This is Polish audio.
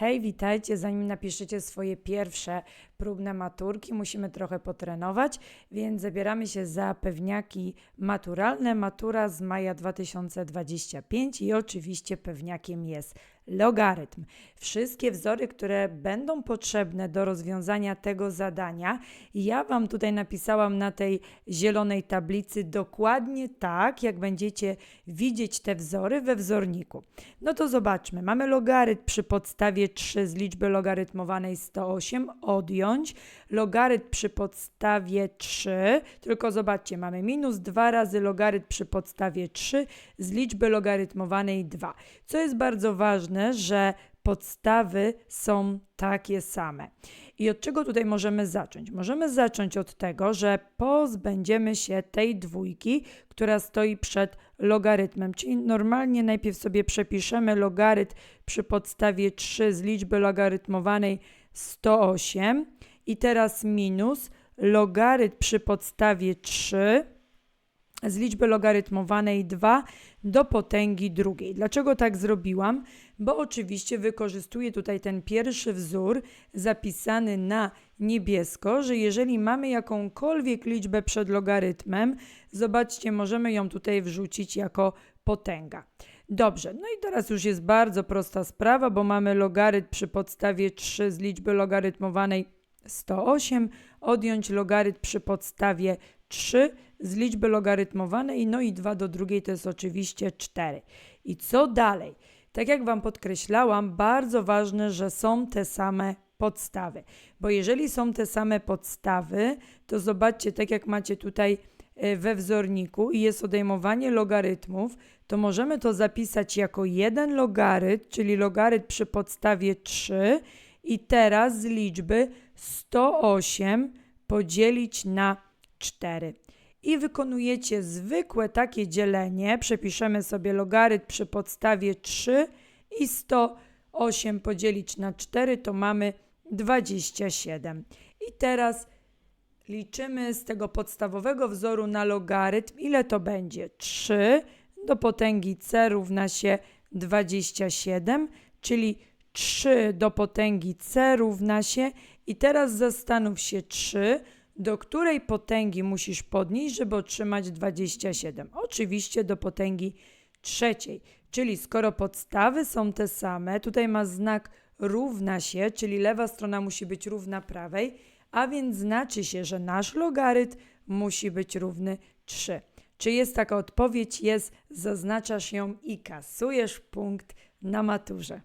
Hej, witajcie. Zanim napiszecie swoje pierwsze próbne maturki, musimy trochę potrenować, więc zabieramy się za pewniaki maturalne. Matura z maja 2025 i oczywiście pewniakiem jest logarytm. Wszystkie wzory, które będą potrzebne do rozwiązania tego zadania, ja Wam tutaj napisałam na tej zielonej tablicy dokładnie tak, jak będziecie widzieć te wzory we wzorniku. No to zobaczmy. Mamy logarytm przy podstawie 3 z liczby logarytmowanej 108 odjąć. Logarytm przy podstawie 3, tylko zobaczcie, mamy minus 2 razy logarytm przy podstawie 3 z liczby logarytmowanej 2. Co jest bardzo ważne, że podstawy są takie same. I od czego tutaj możemy zacząć? Możemy zacząć od tego, że pozbędziemy się tej dwójki, która stoi przed logarytmem. Czyli normalnie najpierw sobie przepiszemy logarytm przy podstawie 3 z liczby logarytmowanej 108 i teraz minus logarytm przy podstawie 3 z liczby logarytmowanej 2 do potęgi drugiej. Dlaczego tak zrobiłam? Bo oczywiście wykorzystuję tutaj ten pierwszy wzór zapisany na niebiesko, że jeżeli mamy jakąkolwiek liczbę przed logarytmem, zobaczcie, możemy ją tutaj wrzucić jako potęga. Dobrze, no i teraz już jest bardzo prosta sprawa, bo mamy logarytm przy podstawie 3 z liczby logarytmowanej 108, odjąć logarytm przy podstawie 3 z liczby logarytmowanej, no i 2 do drugiej to jest oczywiście 4. I co dalej? Tak jak Wam podkreślałam, bardzo ważne, że są te same podstawy, bo jeżeli są te same podstawy, to zobaczcie, tak jak macie tutaj we wzorniku i jest odejmowanie logarytmów, to możemy to zapisać jako jeden logarytm, czyli logarytm przy podstawie 3 i teraz z liczby 108 podzielić na 4. I wykonujecie zwykłe takie dzielenie. Przepiszemy sobie logarytm przy podstawie 3 i 108 podzielić na 4 to mamy 27. I teraz liczymy z tego podstawowego wzoru na logarytm, ile to będzie? 3 do potęgi c równa się 27, czyli 3 do potęgi c równa się i teraz zastanów się 3, do której potęgi musisz podnieść, żeby otrzymać 27. Oczywiście do potęgi trzeciej, czyli skoro podstawy są te same, tutaj ma znak równa się, czyli lewa strona musi być równa prawej, a więc znaczy się, że nasz logarytm musi być równy 3. Czy jest taka odpowiedź? Jest, zaznaczasz ją i kasujesz punkt na maturze.